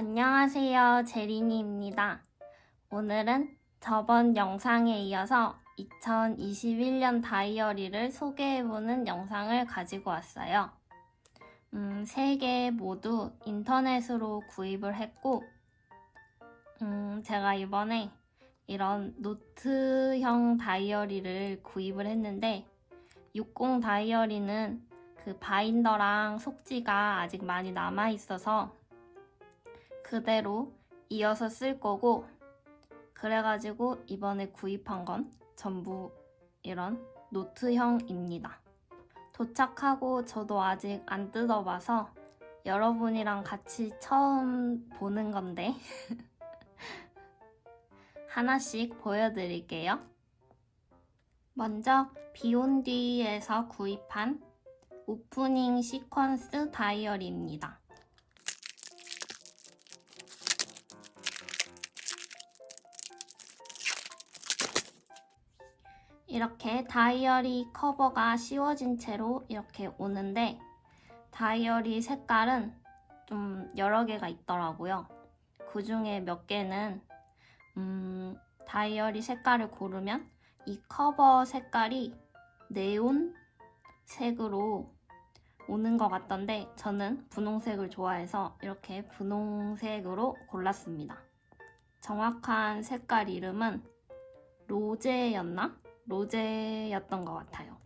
안녕하세요. 제리니입니다. 오늘은 저번 영상에 이어서 2021년 다이어리를 소개해보는 영상을 가지고 왔어요. 음, 세개 모두 인터넷으로 구입을 했고, 음, 제가 이번에 이런 노트형 다이어리를 구입을 했는데, 60 다이어리는 그 바인더랑 속지가 아직 많이 남아 있어서 그대로 이어서 쓸 거고 그래가지고 이번에 구입한 건 전부 이런 노트형입니다. 도착하고 저도 아직 안 뜯어봐서 여러분이랑 같이 처음 보는 건데 하나씩 보여드릴게요. 먼저 비온디에서 구입한 오프닝 시퀀스 다이어리입니다. 이렇게 다이어리 커버가 씌워진 채로 이렇게 오는데 다이어리 색깔은 좀 여러 개가 있더라고요. 그 중에 몇 개는 음, 다이어리 색깔을 고르면 이 커버 색깔이 네온 색으로 오는 것 같던데 저는 분홍색을 좋아해서 이렇게 분홍색으로 골랐습니다. 정확한 색깔 이름은 로제였나? 로제였던 것 같아요.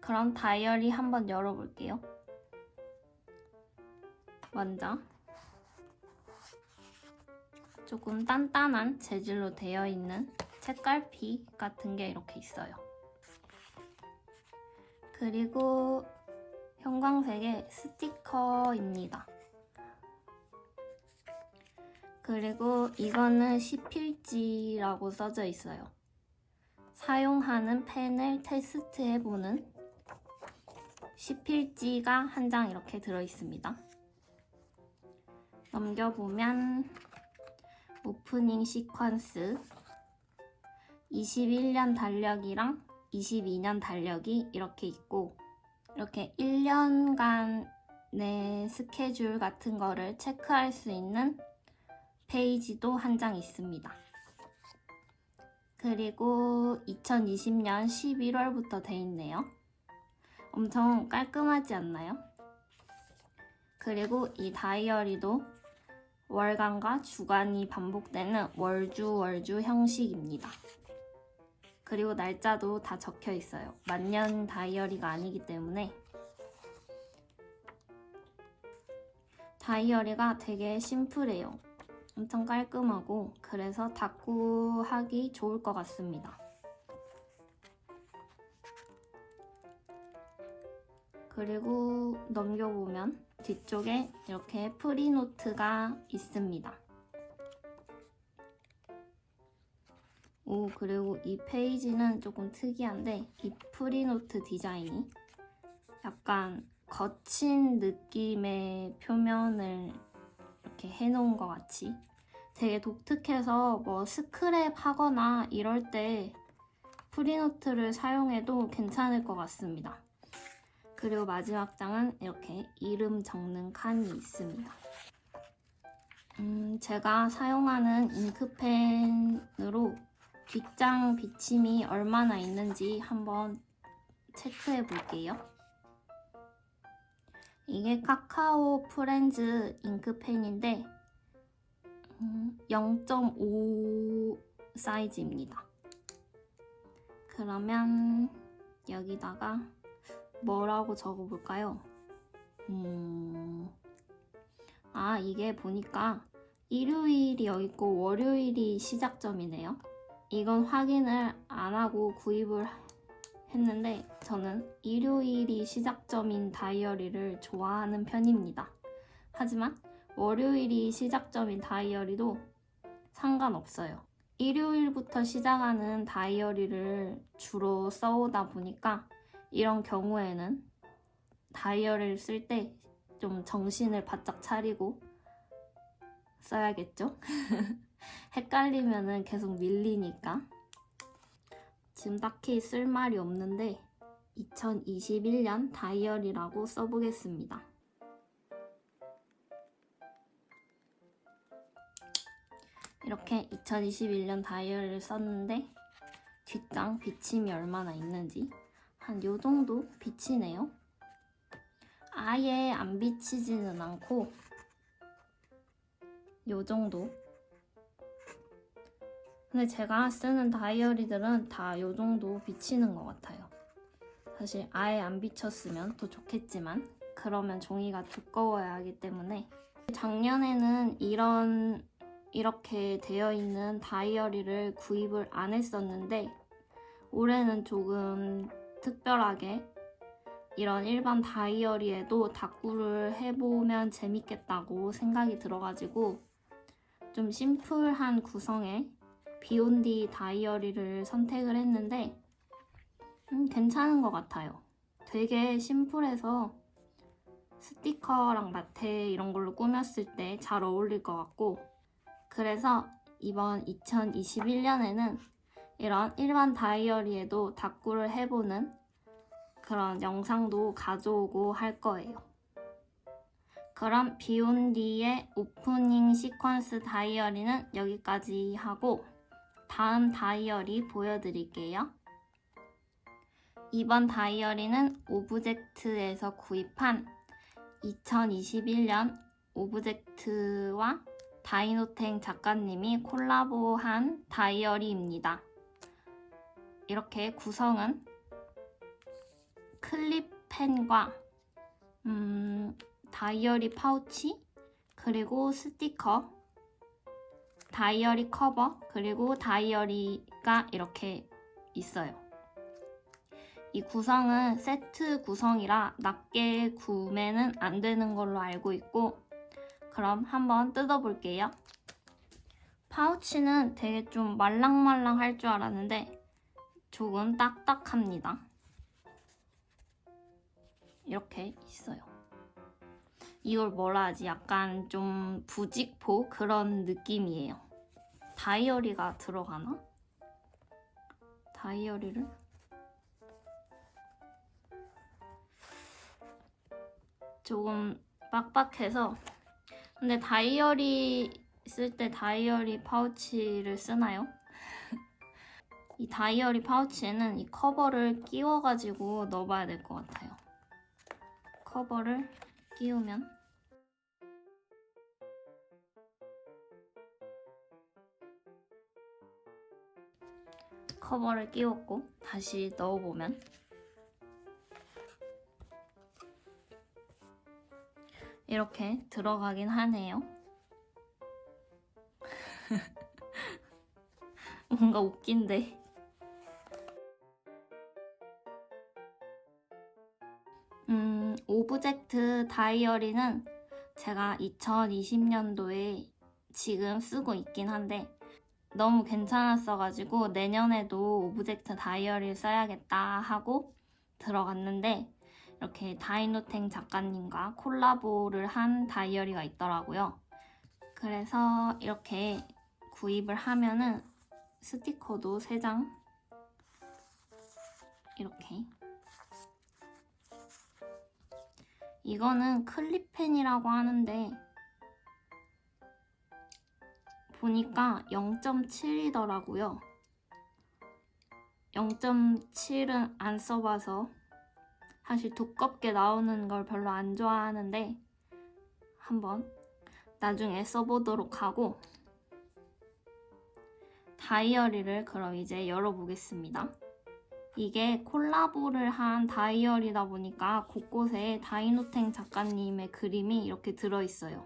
그럼 다이어리 한번 열어볼게요. 먼저 조금 단단한 재질로 되어 있는 책갈피 같은 게 이렇게 있어요. 그리고 형광색의 스티커입니다. 그리고 이거는 시필지라고 써져 있어요. 사용하는 펜을 테스트해보는 시필지가 한 장 이렇게 들어있습니다. 넘겨보면 오프닝 시퀀스 21년 달력이랑 22년 달력이 이렇게 있고 이렇게 1년간의 스케줄 같은 거를 체크할 수 있는 페이지도 한 장 있습니다. 그리고 2020년 11월부터 돼 있네요. 엄청 깔끔하지 않나요? 그리고 이 다이어리도 월간과 주간이 반복되는 월주 월주 형식입니다. 그리고 날짜도 다 적혀 있어요. 만년 다이어리가 아니기 때문에 다이어리가 되게 심플해요. 엄청 깔끔하고 그래서 닦고 하기 좋을 것 같습니다. 그리고 넘겨보면 뒤쪽에 이렇게 프리노트가 있습니다. 오, 그리고 이 페이지는 조금 특이한데 이 프리노트 디자인이 약간 거친 느낌의 표면을 이렇게 해놓은 것 같이 되게 독특해서 뭐 스크랩 하거나 이럴 때 프리노트를 사용해도 괜찮을 것 같습니다. 그리고 마지막 장은 이렇게 이름 적는 칸이 있습니다. 음, 제가 사용하는 잉크펜으로 뒷장 비침이 얼마나 있는지 한번 체크해 볼게요. 이게 카카오 프렌즈 잉크펜인데 음, 0.5 사이즈입니다. 그러면 여기다가 뭐라고 적어볼까요? 음, 아, 이게 보니까 일요일이 여기 있고 월요일이 시작점이네요. 이건 확인을 안 하고 구입을 했는데 저는 일요일이 시작점인 다이어리를 좋아하는 편입니다. 하지만 월요일이 시작점인 다이어리도 상관없어요. 일요일부터 시작하는 다이어리를 주로 써오다 보니까 이런 경우에는 다이어리를 쓸 때 좀 정신을 바짝 차리고 써야겠죠? 헷갈리면은 계속 밀리니까. 지금 딱히 쓸 말이 없는데 2021년 다이어리라고 써보겠습니다. 이렇게 2021년 다이어리를 썼는데 뒷장 비침이 얼마나 있는지 한 요 정도 비치네요. 아예 안 비치지는 않고 요 정도. 근데 제가 쓰는 다이어리들은 다 요 정도 비치는 것 같아요. 사실 아예 안 비쳤으면 더 좋겠지만 그러면 종이가 두꺼워야 하기 때문에 작년에는 이런 이렇게 되어 있는 다이어리를 구입을 안 했었는데 올해는 조금 특별하게 이런 일반 다이어리에도 다꾸를 해보면 재밌겠다고 생각이 들어가지고 좀 심플한 구성의 비욘디 다이어리를 선택을 했는데 음, 괜찮은 것 같아요. 되게 심플해서 스티커랑 라테 이런 걸로 꾸몄을 때 잘 어울릴 것 같고 그래서 이번 2021년에는 이런 일반 다이어리에도 다꾸를 해보는 그런 영상도 가져오고 할 거예요. 그럼 비욘디의 오프닝 시퀀스 다이어리는 여기까지 하고 다음 다이어리 보여드릴게요. 이번 다이어리는 오브젝트에서 구입한 2021년 오브젝트와 다이노탱 작가님이 콜라보한 다이어리입니다. 이렇게 구성은 클립펜과 음, 다이어리 파우치 그리고 스티커 다이어리 커버 그리고 다이어리가 이렇게 있어요. 이 구성은 세트 구성이라 낮게 구매는 안 되는 걸로 알고 있고 그럼 한번 뜯어볼게요. 파우치는 되게 좀 말랑말랑 할 줄 알았는데 조금 딱딱합니다. 이렇게 있어요. 이걸 뭐라 하지? 약간 좀 부직포 그런 느낌이에요. 다이어리가 들어가나? 다이어리를? 조금 빡빡해서 근데 다이어리 쓸 때 다이어리 파우치를 쓰나요? 이 다이어리 파우치에는 이 커버를 끼워가지고 넣어봐야 될 것 같아요. 커버를 끼우면 커버를 끼웠고 다시 넣어보면 이렇게 들어가긴 하네요. 뭔가 웃긴데. 음, 오브젝트 다이어리는 제가 2020년도에 지금 쓰고 있긴 한데 너무 괜찮았어가지고 내년에도 오브젝트 다이어리를 써야겠다 하고 들어갔는데 이렇게 다이노탱 작가님과 콜라보를 한 다이어리가 있더라고요. 그래서 이렇게 구입을 하면은 스티커도 3장 이렇게 이거는 클립펜이라고 하는데 보니까 0.7이더라고요. 0.7은 안 써봐서 사실 두껍게 나오는 걸 별로 안 좋아하는데 한번 나중에 써보도록 하고 다이어리를 그럼 이제 열어보겠습니다. 이게 콜라보를 한 다이어리다 보니까 곳곳에 다이노탱 작가님의 그림이 이렇게 들어있어요.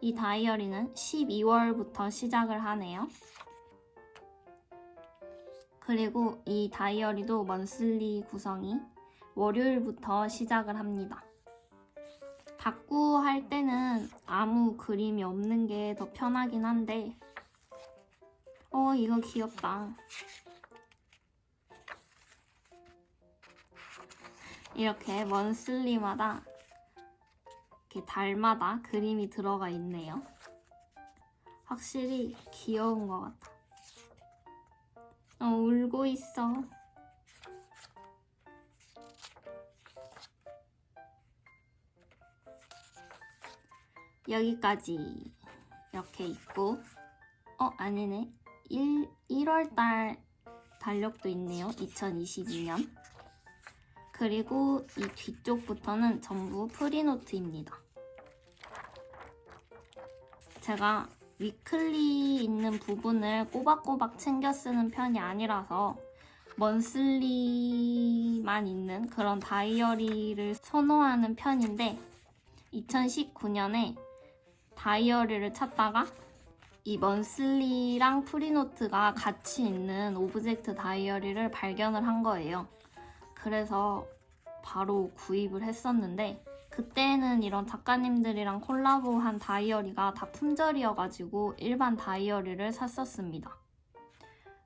이 다이어리는 12월부터 시작을 하네요. 그리고 이 다이어리도 먼슬리 구성이 월요일부터 시작을 합니다. 다꾸 할 때는 아무 그림이 없는 게 더 편하긴 한데 어 이거 귀엽다. 이렇게 먼슬리마다 이렇게 달마다 그림이 들어가 있네요. 확실히 귀여운 것 같아. 어, 울고 있어. 여기까지 이렇게 있고 어, 아니네. 1, 1월달 달력도 있네요. 2022년. 그리고 이 뒤쪽부터는 전부 프리노트입니다. 제가 위클리 있는 부분을 꼬박꼬박 챙겨 쓰는 편이 아니라서 먼슬리만 있는 그런 다이어리를 선호하는 편인데 2019년에 다이어리를 찾다가 이 먼슬리랑 프리노트가 같이 있는 오브젝트 다이어리를 발견을 한 거예요. 그래서 바로 구입을 했었는데 그때는 이런 작가님들이랑 콜라보한 다이어리가 다 품절이어가지고 일반 다이어리를 샀었습니다.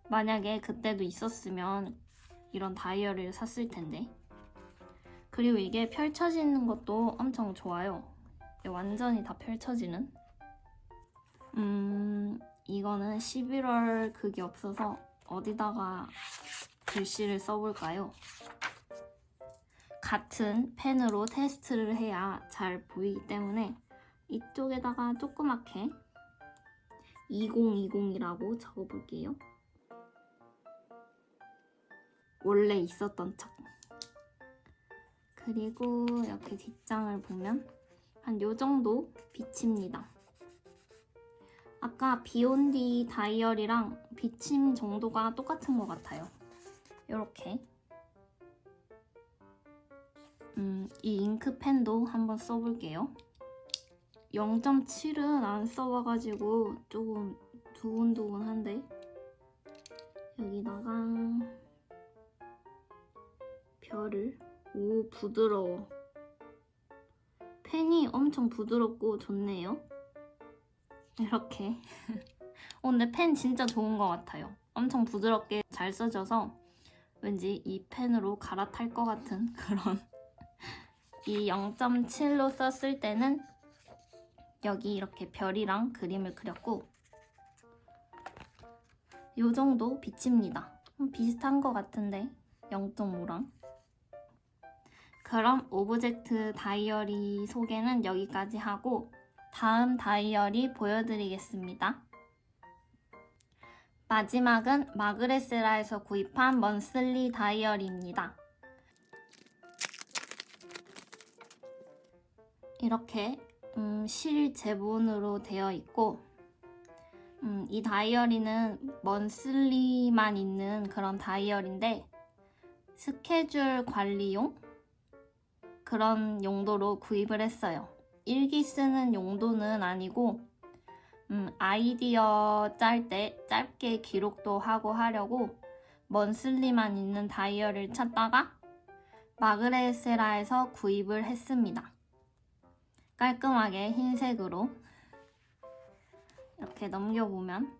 만약에 그때도 있었으면 이런 다이어리를 샀을 텐데. 그리고 이게 펼쳐지는 것도 엄청 좋아요. 완전히 다 펼쳐지는. 음, 이거는 11월 그게 없어서 어디다가 글씨를 써볼까요? 같은 펜으로 테스트를 해야 잘 보이기 때문에 이쪽에다가 조그맣게 2020이라고 적어볼게요. 원래 있었던 척. 그리고 이렇게 뒷장을 보면 한 요 정도 비칩니다. 아까 비욘디 다이어리랑 비침 정도가 똑같은 것 같아요. 이렇게. 음, 이 잉크펜도 한번 써볼게요. 0.7은 안 써봐가지고 조금 두근두근한데 여기다가 별을 오 부드러워 펜이 엄청 부드럽고 좋네요. 이렇게. 어, 근데 펜 진짜 좋은 것 같아요. 엄청 부드럽게 잘 써져서 왠지 이 펜으로 갈아탈 것 같은 그런. 이 0.7로 썼을 때는 여기 이렇게 별이랑 그림을 그렸고 요 정도 비칩니다. 음, 비슷한 것 같은데 0.5랑 그럼 오브젝트 다이어리 소개는 여기까지 하고 다음 다이어리 보여드리겠습니다. 마지막은 마그레스라에서 구입한 먼슬리 다이어리입니다. 이렇게 음, 실 제본으로 되어 있고 음, 이 다이어리는 먼슬리만 있는 그런 다이어리인데 스케줄 관리용 그런 용도로 구입을 했어요. 일기 쓰는 용도는 아니고 음, 아이디어 짤 때 짧게 기록도 하고 하려고 먼슬리만 있는 다이어리를 찾다가 마그레세라에서 구입을 했습니다. 깔끔하게 흰색으로 이렇게 넘겨보면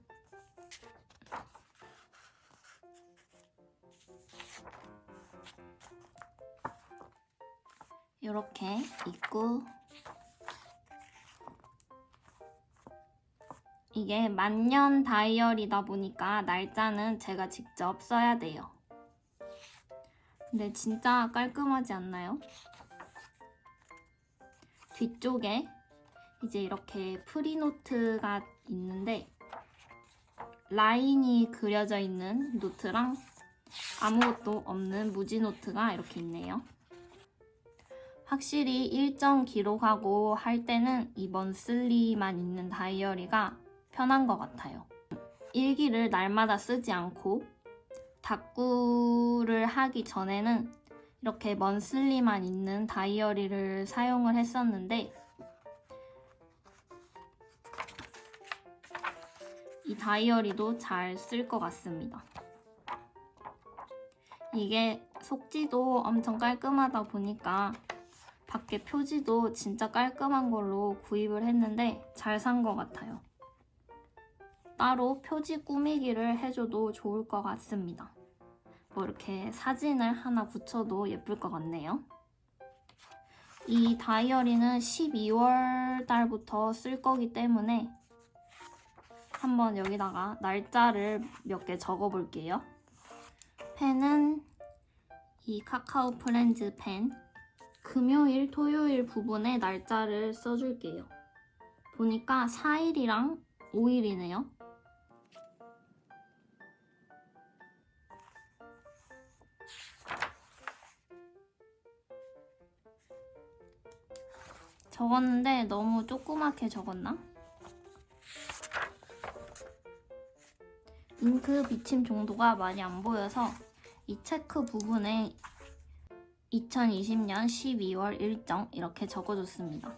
이렇게 있고 이게 만년 다이어리다 보니까 날짜는 제가 직접 써야 돼요. 근데 진짜 깔끔하지 않나요? 뒤쪽에 이제 이렇게 프리노트가 있는데 라인이 그려져 있는 노트랑 아무것도 없는 무지 노트가 이렇게 있네요. 확실히 일정 기록하고 할 때는 이 먼슬리만 있는 다이어리가 편한 것 같아요. 일기를 날마다 쓰지 않고 다꾸를 하기 전에는 이렇게 먼슬리만 있는 다이어리를 사용을 했었는데 이 다이어리도 잘 쓸 것 같습니다. 이게 속지도 엄청 깔끔하다 보니까 밖에 표지도 진짜 깔끔한 걸로 구입을 했는데 잘 산 것 같아요. 따로 표지 꾸미기를 해줘도 좋을 것 같습니다. 뭐 이렇게 사진을 하나 붙여도 예쁠 것 같네요. 이 다이어리는 12월 달부터 쓸 거기 때문에 한번 여기다가 날짜를 몇 개 적어 볼게요. 펜은 이 카카오 프렌즈 펜 금요일, 토요일 부분에 날짜를 써줄게요. 보니까 4일이랑 5일이네요. 적었는데 너무 조그맣게 적었나? 잉크 비침 정도가 많이 안 보여서 이 체크 부분에 2020년 12월 일정 이렇게 적어줬습니다.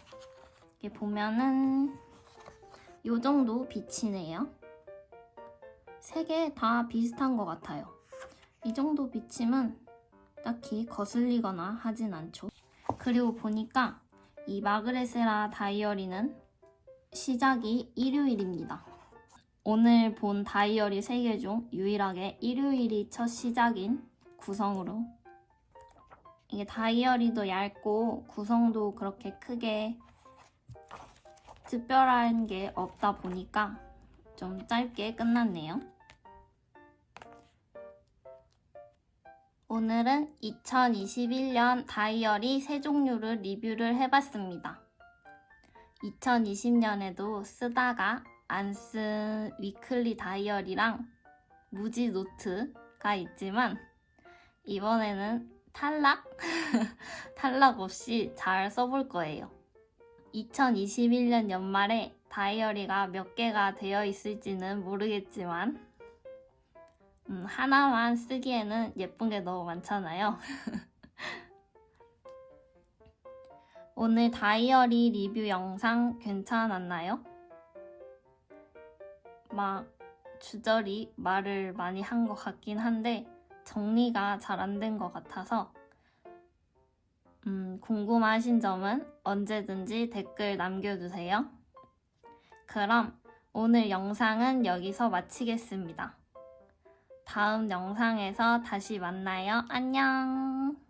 이게 보면은 요 정도 비치네요. 세 개 다 비슷한 것 같아요. 이 정도 비침은 딱히 거슬리거나 하진 않죠. 그리고 보니까 이 마그레세라 다이어리는 시작이 일요일입니다. 오늘 본 다이어리 3개 중 유일하게 일요일이 첫 시작인 구성으로 이게 다이어리도 얇고 구성도 그렇게 크게 특별한 게 없다 보니까 좀 짧게 끝났네요. 오늘은 2021년 다이어리 세 종류를 리뷰를 해봤습니다. 2020년에도 쓰다가 안 쓴 위클리 다이어리랑 무지 노트가 있지만 이번에는 탈락? 탈락 없이 잘 써볼 거예요. 2021년 연말에 다이어리가 몇 개가 되어 있을지는 모르겠지만 음, 하나만 쓰기에는 예쁜 게 너무 많잖아요. 오늘 다이어리 리뷰 영상 괜찮았나요? 막 주저리 말을 많이 한 것 같긴 한데 정리가 잘 안 된 것 같아서 음, 궁금하신 점은 언제든지 댓글 남겨주세요. 그럼 오늘 영상은 여기서 마치겠습니다. 다음 영상에서 다시 만나요. 안녕!